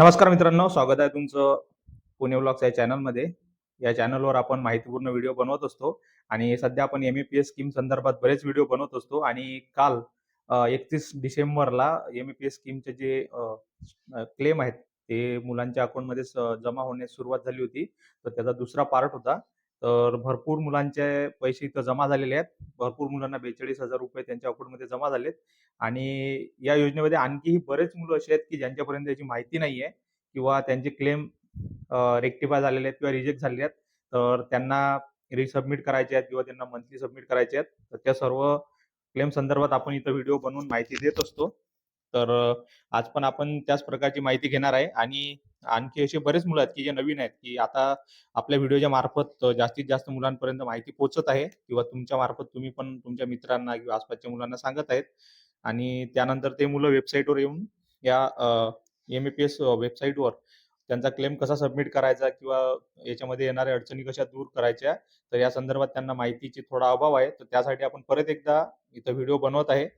नमस्कार मित्रांनो स्वागत आहे तुमचं पुणे ब्लॉग्स या चॅनलमध्ये. या चॅनलवर आपण माहितीपूर्ण व्हिडिओ बनवत असतो आणि सध्या आपण M A P S scheme संदर्भात बरेच व्हिडिओ बनवत असतो आणि काल एकतीस डिसेंबरला एम ए पी एस स्कीमचे जे क्लेम आहेत ते मुलांच्या अकाउंटमध्ये जमा होण्यास सुरुवात झाली होती. तर त्याचा दुसरा पार्ट होता. तर भरपूर मुलांचे पैसे इथं जमा झालेले आहेत. भरपूर मुलांना बेचाळीस हजार रुपये त्यांच्या अकाउंटमध्ये जमा झालेत. आणि या योजनेमध्ये आणखीही बरेच मुलं असे आहेत की ज्यांच्यापर्यंत याची माहिती नाही आहे किंवा त्यांचे क्लेम रेक्टिफाय झालेले आहेत किंवा रिजेक्ट झालेले आहेत तर त्यांना रिसबमिट करायचे आहेत किंवा त्यांना मंथली सबमिट करायचे आहेत. तर त्या सर्व क्लेम संदर्भात आपण इथं व्हिडिओ बनवून माहिती देत असतो. तर आज पण आपण त्याच प्रकारची माहिती घेणार आहे. आणि आणखी असे बरेच मुलं आहेत की जे नवीन आहेत की आता आपल्या व्हिडिओच्या मार्फत जास्तीत जास्त मुलांपर्यंत माहिती पोहोचत आहे किंवा तुमच्या मार्फत तुम्ही पण तुमच्या मित्रांना किंवा आसपासच्या मुलांना सांगत आहेत. आणि त्यानंतर ते मुलं वेबसाईटवर येऊन या एम ए पी एस वेबसाईटवर त्यांचा क्लेम कसा सबमिट करायचा किंवा याच्यामध्ये येणाऱ्या अडचणी कशा दूर करायच्या तर या संदर्भात त्यांना माहितीची थोडा अभाव आहे. तर त्यासाठी आपण परत एकदा इथं व्हिडिओ बनवत आहे.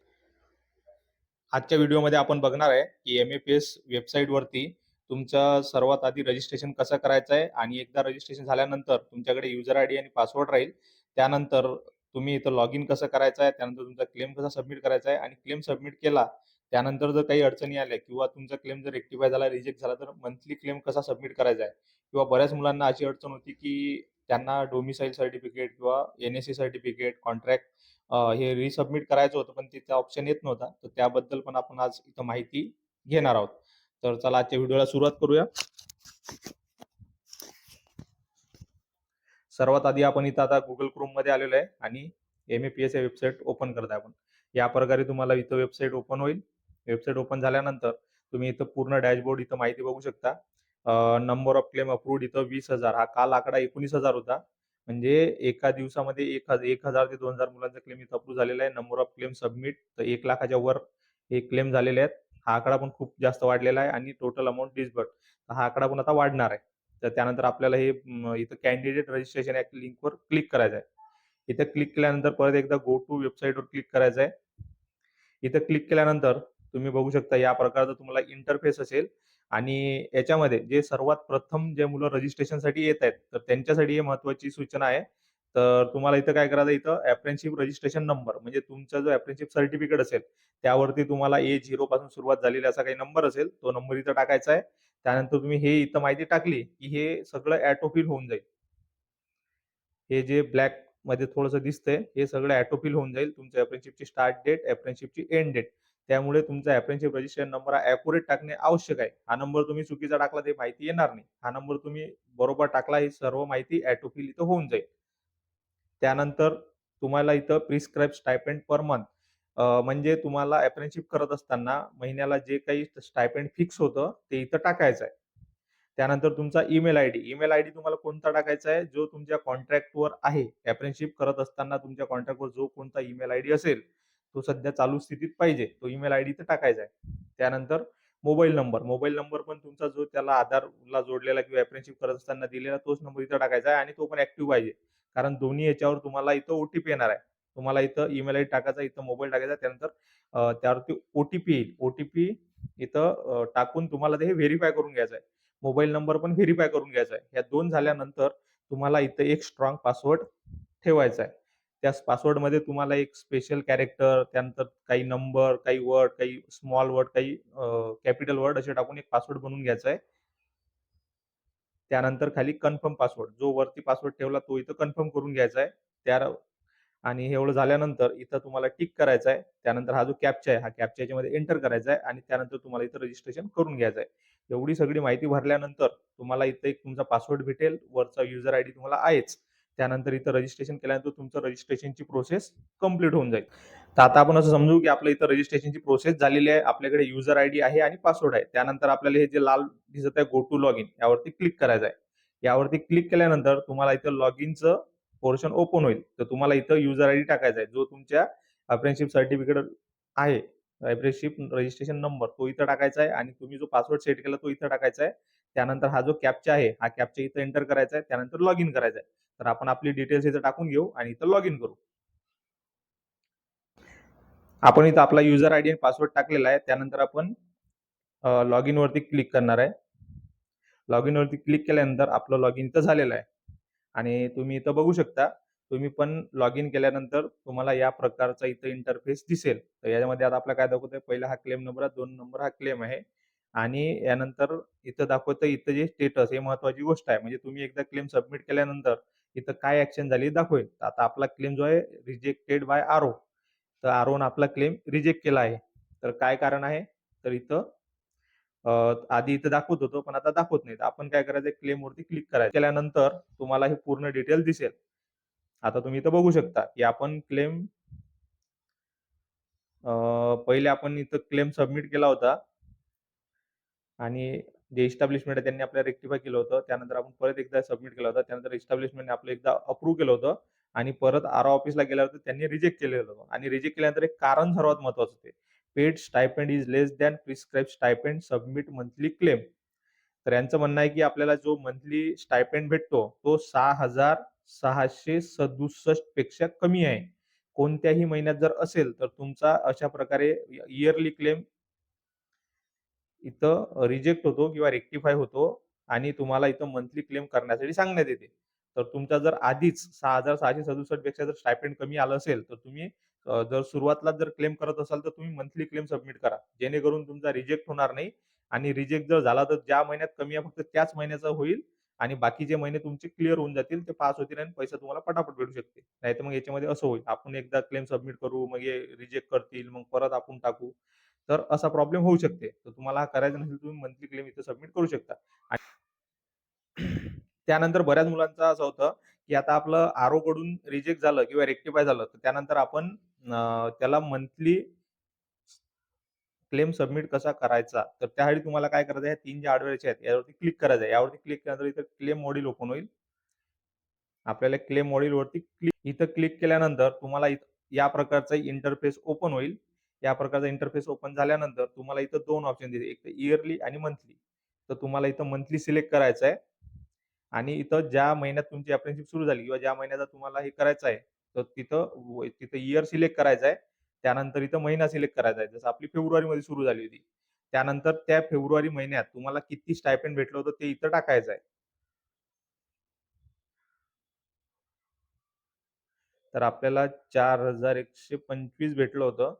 आजच्या व्हिडिओमध्ये आपण बघणार आहे की एम ए पी एस वेबसाईटवरती तुमचं सर्वात आधी रजिस्ट्रेशन कसं करायचं आहे? आणि एकदा रजिस्ट्रेशन झाल्यानंतर तुमच्याकडे युजर आय डी आणि पासवर्ड राहील. त्यानंतर तुम्ही इथं लॉग इन कसं करायचं आहे? त्यानंतर तुमचा क्लेम कसा सबमिट करायचा आहे? आणि क्लेम सबमिट केला त्यानंतर जर काही अडचणी आल्या किंवा तुमचा क्लेम जर रेक्टिफाय झाला रिजेक्ट झाला तर मंथली क्लेम कसा सबमिट करायचा आहे? किंवा बऱ्याच मुलांना अशी अडचण होती की त्यांना डोमिसाईल सर्टिफिकेट किंवा N S C certificate contract हे रिसबमिट करायचं होतं पण तिचा ऑप्शन येत नव्हता. तर त्याबद्दल पण आपण आज इथं माहिती घेणार आहोत. तर चला आजच्या व्हिडिओला सुरुवात करूया. सर्वात आधी आपण इथं आता गुगल क्रोममध्ये आलेलो आहे आणि M A P S website open करत आहे आपण. या प्रकारे तुम्हाला इथं वेबसाईट ओपन होईल. वेबसाईट ओपन झाल्यानंतर तुम्ही इथं पूर्ण डॅशबोर्ड इथं माहिती बघू शकता. नंबर ऑफ क्लेम अप्रूव्ड इथं वीस हजार. हा काल आकडा एकोणीस हजार होता. म्हणजे एका दिवसामध्ये एक हजार एक हजार ते दोन हजार मुलांचा क्लेम इथं अप्रूव्ह झालेला आहे. नंबर ऑफ क्लेम सबमिट तर एक लाखाच्या वर हे क्लेम झालेले आहेत. हा आकडा पण खूप जास्त वाढलेला आहे आणि टोटल अमाऊंट डिसबर्ड हा आकडा पण आता वाढणार आहे. तर त्यानंतर आपल्याला हे इथं कॅन्डिडेट रजिस्ट्रेशन या लिंकवर क्लिक करायचं आहे. इथं क्लिक केल्यानंतर परत एकदा गो टू वेबसाईटवर क्लिक करायचं आहे. इथं क्लिक केल्यानंतर तुम्ही बघू शकता या प्रकारचा तुम्हाला इंटरफेस असेल आणि याच्यामध्ये जे सर्वात प्रथम जे मुलं रजिस्ट्रेशनसाठी येत आहेत तर त्यांच्यासाठी हे महत्वाची सूचना आहे. तर तुम्हाला इथं काय करायचं इथं अप्रेनशिप रजिस्ट्रेशन नंबर म्हणजे तुमचा जो अप्रेनशिप सर्टिफिकेट असेल त्यावरती तुम्हाला ए झिरो पासून सुरुवात झालेली असा काही नंबर असेल तो नंबर इथं टाकायचा आहे. त्यानंतर तुम्ही हे इथं माहिती टाकली की हे सगळं ऍटोफिल होऊन जाईल. हे जे ब्लॅकमध्ये थोडंसं दिसतंय हे सगळं ऍटोफिल होऊन जाईल तुमच्या अप्रेनशिपची स्टार्ट डेट अप्रेनशिपची एंड डेट त्यामुळे तुमचा अप्रेनशिप रजिस्ट्रेशन नंबर हा अॅक्युरेट टाकणे आवश्यक आहे. हा नंबर तुम्ही चुकीचा टाकला ते माहिती येणार नाही. हा नंबर तुम्ही बरोबर टाकला ही सर्व माहिती ऍटोफिल इथं होऊन जाईल. त्यानंतर तुम्हाला इथं प्रिस्क्राईब स्टायपेंड पर मंथ म्हणजे तुम्हाला अप्रेंशिप करत असताना महिन्याला जे काही स्टायपेंड फिक्स होतं ते इथं टाकायचं आहे. त्यानंतर तुमचा ईमेल आयडी ईमेल आयडी तुम्हाला कोणता टाकायचा आहे? जो तुमच्या कॉन्ट्रॅक्टवर आहे. अप्रेंशिप करत असताना तुमच्या कॉन्ट्रॅक्टवर जो कोणता ईमेल आयडी असेल तो सध्या चालू स्थितीत पाहिजे. तो ईमेल आयडी तर टाकायचा आहे. त्यानंतर मोबाईल नंबर मोबाईल नंबर पण तुमचा जो त्याला आधारला जोडलेला किंवा अप्रेंशिप करत असताना दिलेला तोच नंबर इथं टाकायचा आहे आणि तो पण ऍक्टिव्ह पाहिजे. कारण दोन्ही याच्यावर तुम्हाला इथं ओटीपी येणार आहे. तुम्हाला इथं ईमेल आयडी टाकायचा इथं मोबाईल टाकायचा त्यानंतर त्यावरती ओटीपी येईल. ओटीपी इथं टाकून तुम्हाला ते व्हेरीफाय करून घ्यायचं आहे. मोबाईल नंबर पण व्हेरीफाय करून घ्यायचा आहे. या दोन झाल्यानंतर तुम्हाला इथं एक स्ट्रॉंग पासवर्ड ठेवायचा आहे. त्या पासवर्डमध्ये तुम्हाला एक स्पेशल कॅरेक्टर त्यानंतर काही नंबर काही वर्ड काही स्मॉल वर्ड काही कॅपिटल वर्ड असे टाकून एक पासवर्ड बनवून घ्यायचा आहे. त्यानंतर खाली कन्फर्म पासवर्ड जो वरती पासवर्ड ठेवला तो इथं कन्फर्म करून घ्यायचा आहे. त्या आणि हे एवढं झाल्यानंतर इथं तुम्हाला टिक करायचा आहे. त्यानंतर हा जो कॅप्चा आहे हा कॅपच्या याच्यामध्ये एंटर करायचा आहे आणि त्यानंतर तुम्हाला इथं रजिस्ट्रेशन करून घ्यायचं आहे. एवढी सगळी माहिती भरल्यानंतर तुम्हाला इथं एक तुमचा पासवर्ड भेटेल. वरचा युजर आयडी तुम्हाला आहेच. त्यानंतर इथं रजिस्ट्रेशन केल्यानंतर तुमचं रजिस्ट्रेशनची प्रोसेस कंप्लीट होऊन जाईल. तर आता आपण असं समजू की आपलं इथं रजिस्ट्रेशनची प्रोसेस झालेली आहे. आपल्याकडे युजर आयडी आहे आणि पासवर्ड आहे. त्यानंतर आपल्याला हे जे लाल दिसत आहे गो टू लॉग इन यावरती क्लिक करायचं आहे. यावरती क्लिक केल्यानंतर तुम्हाला इथं लॉग इनचं पोर्शन ओपन होईल. तर तुम्हाला इथं युजर आयडी टाकायचा आहे. जो तुमच्या अप्रेनशिप सर्टिफिकेट आहे. अप्रेंशिप रजिस्ट्रेशन नंबर तो इथं टाकायचा आहे आणि तुम्ही जो पासवर्ड सेट केला तो इथं टाकायचा आहे. त्यानंतर हा जो कॅपचा आहे हा कॅपचा इथं एंटर करायचा आहे त्यानंतर लॉग इन करायचा आहे. तर आपण आपली डिटेल्स इथं टाकून घेऊ आणि इथं लॉग इन करू. आपण इथं आपला युजर आयडी आणि पासवर्ड टाकलेला आहे. त्यानंतर आपण लॉग इन वरती क्लिक करणार आहे. लॉग इन वरती क्लिक केल्यानंतर आपलं लॉग इन इथं झालेलं आहे. आणि तुम्ही इथं बघू शकता तुम्ही पण लॉग इन केल्यानंतर तुम्हाला या प्रकारचा इथं इंटरफेस दिसेल. तर याच्यामध्ये आता आपला काय दाखवतोय? पहिला हा क्लेम नंबर आहे दोन नंबर हा क्लेम आहे. आणि यानंतर इथं दाखवतं इथं जे स्टेटस हे महत्वाची गोष्ट आहे. म्हणजे तुम्ही एकदा क्लेम सबमिट केल्यानंतर इथं काय ऍक्शन झाली दाखवेल. तर आता आपला क्लेम जो आहे रिजेक्टेड बाय आरो तर आरोन आपला क्लेम रिजेक्ट केला आहे. तर काय कारण आहे? तर इथं आधी इथं दाखवत होतो पण आता दाखवत नाही. तर आपण काय करायचं? क्लेम वरती क्लिक करायचं. केल्यानंतर तुम्हाला हे पूर्ण डिटेल दिसेल. आता तुम्ही इथं बघू शकता की आपण क्लेम पहिले आपण इथं क्लेम सबमिट केला होता. आणि जे इस्टॅब्लिशमेंट आहे त्यांनी आपल्याला रेक्टिफाय केलं होतं. त्यानंतर आपण परत एकदा सबमिट केलं होतं. त्यानंतर इस्टॅब्लिशमेंटने आपलं एकदा अप्रूव्ह केलं होतं. आणि परत आर ऑफिसला गेल्यावर त्यांनी रिजेक्ट केलेलं होतं. आणि रिजेक्ट केल्यानंतर एक कारण सर्वात महत्वाचं होते. Paid stipend is less than prescribe stipend submit monthly claim तर यांचं म्हणणं आहे की आपल्याला जो मंथली स्टायपेंड भेटतो तो सहा हजार सहाशे सदुसष्टपेक्षा कमी आहे. कोणत्याही महिन्यात जर असेल तर तुमचा अशा प्रकारे इयरली क्लेम इथं रिजेक्ट होतो किंवा रेक्टिफाय होतो आणि तुम्हाला इथं मंथली क्लेम करण्यासाठी सांगण्यात येते. तर तुमचा जर आधीच सहा हजार सहाशे सदुसष्टपेक्षा जर स्टायपेंड कमी आलं असेल तर तुम्ही जर सुरुवातला जर क्लेम करत असाल तर तुम्ही मंथली क्लेम सबमिट करा. जेणेकरून तुमचा रिजेक्ट होणार नाही आणि रिजेक्ट जर झाला तर ज्या महिन्यात कमी आहे फक्त त्याच महिन्याचा होईल आणि बाकीचे महिने तुमचे क्लिअर होऊन जातील ते पास होतील आणि पैसा तुम्हाला पटापट भेटू शकते नाही तर मग याच्यामध्ये असं होईल. आपण एकदा क्लेम सबमिट करू मग हे रिजेक्ट करतील मग परत आपण टाकू. तर असा प्रॉब्लेम होऊ शकते. तर तुम्हाला हा करायचा नसेल तुम्ही मंथली क्लेम इथे सबमिट करू शकता. आणि त्यानंतर बऱ्याच मुलांचं असं होतं की आता आपलं आरो कडून रिजेक्ट झालं किंवा रेक्टिफाय झालं तर त्यानंतर आपण त्याला मंथली क्लेम सबमिट कसा करायचा? तर त्यासाठी तुम्हाला काय करायचं आहे तीन जे आडवेचे आहेत यावरती क्लिक करायचं. आहे यावरती क्लिक केल्यानंतर इथं क्लेम मॉड्यूल ओपन होईल. आपल्याला क्लेम मॉड्यूल वरती क्लिक इथं क्लिक केल्यानंतर तुम्हाला इथं या प्रकारचा इंटरफेस ओपन होईल. या प्रकारचा इंटरफेस ओपन झाल्यानंतर तुम्हाला इथं दोन ऑप्शन दिसतील एक तर इयरली आणि मंथली तर तुम्हाला इथं मंथली सिलेक्ट करायचं आहे. आणि इथं ज्या महिन्यात तुमची अप्रेंटिसशिप सुरू झाली किंवा ज्या महिन्यात तुम्हाला हे करायचं आहे तर तिथं तिथं इयर सिलेक्ट करायचं आहे. त्यानंतर इथं महिना सिलेक्ट करायचा आहे. जसं आपली फेब्रुवारी मध्ये सुरू झाली होती. त्यानंतर त्या फेब्रुवारी महिन्यात तुम्हाला किती स्टायपेंड भेटलं होतं ते इथं टाकायचं आहे. तर आपल्याला चार हजार एकशे पंचवीस भेटलं होतं.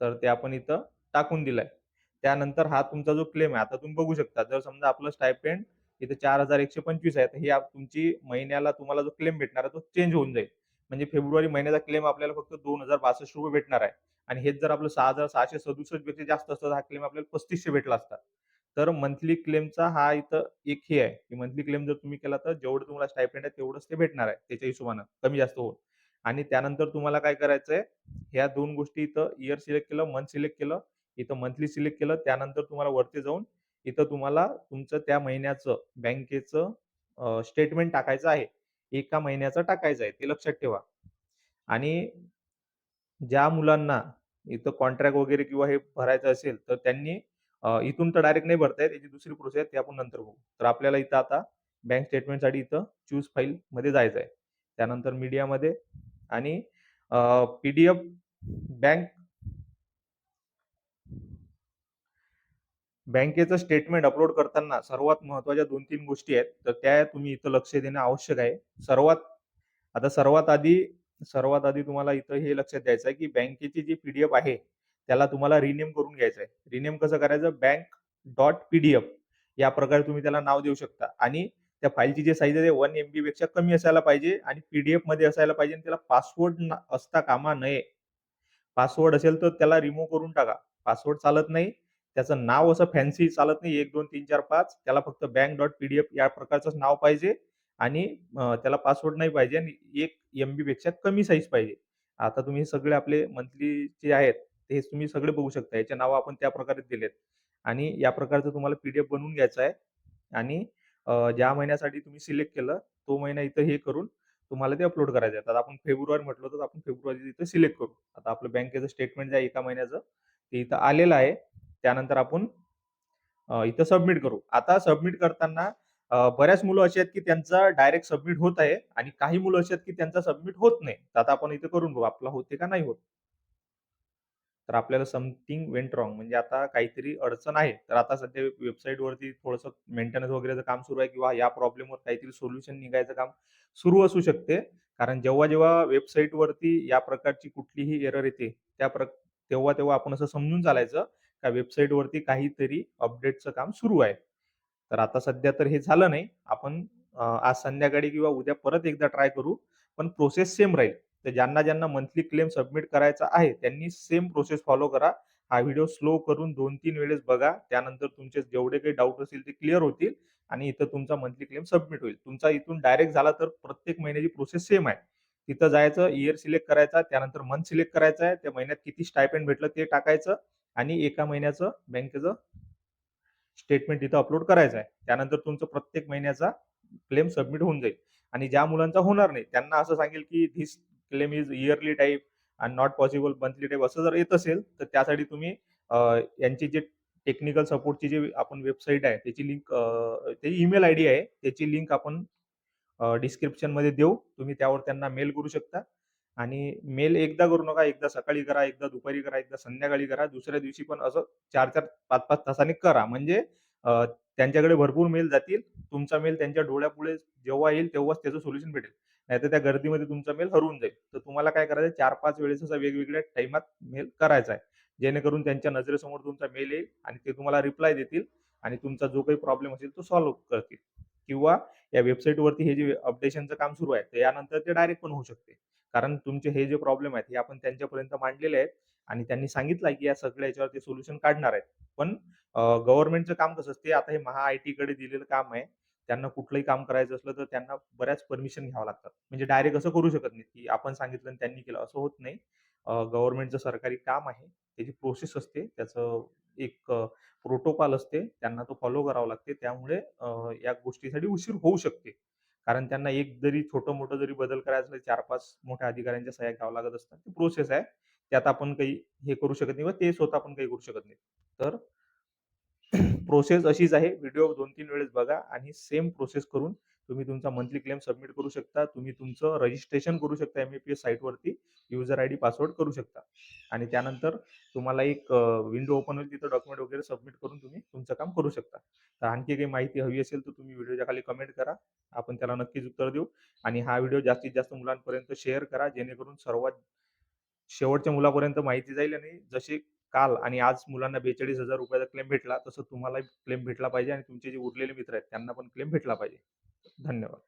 तर ते आपण इथं टाकून दिलंय. त्यानंतर हा तुमचा जो क्लेम आहे आता तुम्ही बघू शकता जर समजा आपलं स्टायपेंड इथं चार हजार एकशे पंचवीस आहे तर ही तुमची महिन्याला तुम्हाला जो क्लेम भेटणार आहे तो चेंज होऊन जाईल. म्हणजे फेब्रुवारी महिन्याचा क्लेम आपल्याला फक्त दोन हजार बासष्ट रुपये भेटणार आहे. आणि हेच जर आपलं सहा हजार सहाशे सदुसष्टपेक्षा जास्त असतं हा क्लेम आपल्याला पस्तीसशे भेटला असता. तर मंथली क्लेमचा हा इथं एक हे आहे की मंथली क्लेम जर तुम्ही केला तर जेवढं तुम्हाला स्टायपेंड आहे तेवढंच ते भेटणार आहे त्याच्या हिशोबानं. कमी जास्त होऊन. आणि त्यानंतर तुम्हाला काय करायचंय ह्या दोन गोष्टी इथं इयर सिलेक्ट केलं मंथ सिलेक्ट केलं इथं मंथली सिलेक्ट केलं त्यानंतर तुम्हाला वरती जाऊन इथं तुम्हाला तुमचं त्या महिन्याचं बँकेचं स्टेटमेंट टाकायचं आहे. एका महिन्याचं टाकायचं आहे ते लक्षात ठेवा. आणि ज्या मुलांना इथं कॉन्ट्रॅक्ट वगैरे किंवा हे भरायचं असेल तर त्यांनी इथून तर डायरेक्ट नाही भरता येत याची दुसरी प्रोसेस आहे ती आपण नंतर बघू. तर आपल्याला इथं आता बँक स्टेटमेंटसाठी इथं चूज फाईल मध्ये जायचं आहे त्यानंतर मीडियामध्ये आणि पीडीएफ बँक बँकेचं स्टेटमेंट अपलोड करताना सर्वात महत्त्वाच्या दोन तीन गोष्टी आहेत. तर त्या तुम्ही इथं लक्ष देणं आवश्यक आहे. सर्वात आता सर्वात आधी सर्वात आधी तुम्हाला इथं हे लक्षात द्यायचं आहे की बँकेची जी पीडीएफ आहे त्याला तुम्हाला रिनेम करून घ्यायचं आहे. रिनेम कसं करायचं? बँक डॉट पीडीएफ या प्रकारे तुम्ही त्याला नाव देऊ शकता. आणि त्या फाईलची जी साईज आहे वन एमबी पेक्षा कमी असायला पाहिजे आणि पीडीएफमध्ये असायला पाहिजे आणि त्याला पासवर्ड असता कामा नये. पासवर्ड असेल तर त्याला रिमूव्ह करून टाका. पासवर्ड चालत नाही. त्याचं नाव असं फॅन्सी चालत नाही. एक दोन तीन चार पाच. त्याला फक्त बँक डॉट पीडीएफ या प्रकारचं नाव पाहिजे आणि त्याला पासवर्ड नाही पाहिजे आणि एक एमबी पेक्षा कमी साईज पाहिजे. आता तुम्ही सगळे आपले मंथली जे आहेत ते तुम्ही सगळे बघू शकता. याचे नाव आपण त्या प्रकारे दिलेत. आणि या प्रकारचं तुम्हाला पीडीएफ बनवून घ्यायचं आहे. आणि ज्या महिन्यासाठी तुम्ही सिलेक्ट केलं तो महिना इथं हे करून तुम्हाला ते अपलोड करायचं आहे. आता आपण फेब्रुवारी म्हटलं तर आपण फेब्रुवारी इथं सिलेक्ट करू. आता आपलं बँकेचं स्टेटमेंट जे आहे एका महिन्याचं ते इथं आलेलं आहे. त्यानंतर आपण इथं सबमिट करू. आता सबमिट करताना बऱ्याच मुलं अशी आहेत की त्यांचा डायरेक्ट सबमिट होत आहे आणि काही मुलं अशी आहेत की त्यांचा सबमिट होत नाही. तर आता आपण इथे करून बघू आपला होते का नाही होत. तर आपल्याला समथिंग वेंट रॉंग म्हणजे आता काहीतरी अडचण आहे. तर आता सध्या वेबसाईटवरती थोडंसं मेंटेनन्स वगैरेचं काम सुरू आहे किंवा या प्रॉब्लेमवर काहीतरी सोल्युशन निघायचं काम सुरू असू शकते. कारण जेव्हा-जेव्हा वेबसाईटवरती या प्रकारची कुठलीही एरर येते, त्या प्र तेव्हा-तेव्हा आपण असं समजून चालायचं, का वेबसाईटवरती काहीतरी अपडेटचं काम सुरू आहे. तर आता सध्या तर हे झालं नाही. आपण आज संध्याकाळी किंवा उद्या परत एकदा ट्राय करू. पण प्रोसेस सेम राहील. तर ज्यांना-ज्यांना मंथली क्लेम सबमिट करायचा आहे, त्यांनी सेम प्रोसेस फॉलो करा. हा व्हिडिओ स्लो करून 2-3 वेळेस बघा. त्यानंतर तुमचे जेवढे काही डाउट असतील ते क्लिअर होतील आणि इथं तुमचा मंथली क्लेम सबमिट होईल. तुमचा इथून डायरेक्ट झाला तर प्रत्येक महिन्याची प्रोसेस सेम आहे. तिथं जायचं, इयर सिलेक्ट करायचा, त्यानंतर मंथ सिलेक्ट करायचा आहे. त्या महिन्यात किती स्टायपेंड भेटलं ते टाकायचं आणि एका महिन्याचं बँकेचं स्टेटमेंट तिथं अपलोड करायचं आहे. त्यानंतर तुमचं प्रत्येक महिन्याचा क्लेम सबमिट होऊन जाईल आणि ज्या मुलांचा होणार नाही, त्यांना असं सांगेल की this claim is yearly type आणि नॉट पॉसिबल मंथली टाईप असं जर येत असेल, तर त्यासाठी तुम्ही यांची जी टेक्निकल सपोर्टची जी आपण वेबसाईट आहे, त्याची लिंक अ, त्याची ईमेल आयडी आहे. त्याची लिंक आपण डिस्क्रिप्शनमध्ये देऊ. तुम्ही त्यावर त्यांना मेल करू शकता आणि मेल एकदा करू नका. एकदा सकाळी करा, एकदा दुपारी करा, एकदा संध्याकाळी करा. दुसऱ्या दिवशी पण असं 4-4, 5-5 तासांनी करा. म्हणजे त्यांच्याकडे भरपूर मेल जातील. तुमचा मेल त्यांच्या डोळ्यापुढे जेव्हा येईल, तेव्हाच त्याचं सोल्युशन भेटेल. नाहीतर त्या गर्दीमध्ये तुमचा मेल हरवून जाईल. तर तुम्हाला काय करायचं चार पाच वेळेस असा वेगवेगळ्या टाईमात मेल करायचा आहे. जेणेकरून त्यांच्या नजरेसमोर तुमचा मेल येईल आणि ते तुम्हाला रिप्लाय देतील आणि तुमचा जो काही प्रॉब्लेम असेल तो सॉल्व्ह करतील. किंवा या वेबसाईटवरती हे जे अपडेशनचं काम सुरू आहे, तर यानंतर ते डायरेक्ट पण होऊ शकते. कारण तुमचे हे जे प्रॉब्लेम आहेत, हे आपण त्यांच्यापर्यंत मांडलेले आहेत आणि त्यांनी सांगितलं की या सगळ्या याच्यावर ते सोल्युशन काढणार आहेत. पण गव्हर्नमेंटचं काम कसं असते, आता हे महा-आय-टीकडे दिलेलं काम आहे. त्यांना कुठलंही काम करायचं असलं, तर त्यांना बऱ्याच परमिशन घ्यावं लागतात. म्हणजे डायरेक्ट असं करू शकत नाही की आपण सांगितलं आणि त्यांनी केलं, असं होत नाही. गव्हर्नमेंटचं सरकारी काम आहे. त्याची प्रोसेस असते. त्याचं एक प्रोटोकॉल असते. त्यांना तो फॉलो करावा लागते. त्यामुळे या गोष्टीसाठी उशीर होऊ शकते. कारण त्यांना एक जरी छोटं-मोठं जरी बदल करायचं असेल, 4-5 मोठ्या अधिकाऱ्यांच्या सह्या घ्यावं लागत असतात. ती प्रोसेस आहे. त्यात आपण काही हे करू शकत नाही व ते स्वतः आपण काही करू शकत नाही तर प्रोसेस अशीच आहे. व्हिडिओ 2-3 वेळेस बघा आणि सेम प्रोसेस करून तुम्ही तुमचा मंथली क्लेम सबमिट करू शकता. तुम्ही तुमचं रजिस्ट्रेशन करू शकता एम-ए-पी-एस साईटवरती युजर आयडी, पासवर्ड करू शकता आणि त्यानंतर तुम्हाला एक विंडो ओपन होईल. तिथं डॉक्युमेंट वगैरे सबमिट करून तुम्ही तुमचं काम करू शकता. तर आणखी काही माहिती हवी असेल, तर तुम्ही व्हिडिओच्या खाली कमेंट करा. आपण त्याला नक्कीच उत्तर देऊ आणि हा व्हिडिओ जास्तीत जास्त मुलांपर्यंत शेअर करा. जेणेकरून सर्वात शेवटच्या मुलापर्यंत माहिती जाईल आणि जसे काल आणि आज मुलांना बेचाळीस हजार रुपयाचा क्लेम भेटला, तसं तुम्हालाही क्लेम भेटला पाहिजे आणि तुमचे जे उरलेले मित्र आहेत, त्यांना पण क्लेम भेटला पाहिजे. धन्यवाद.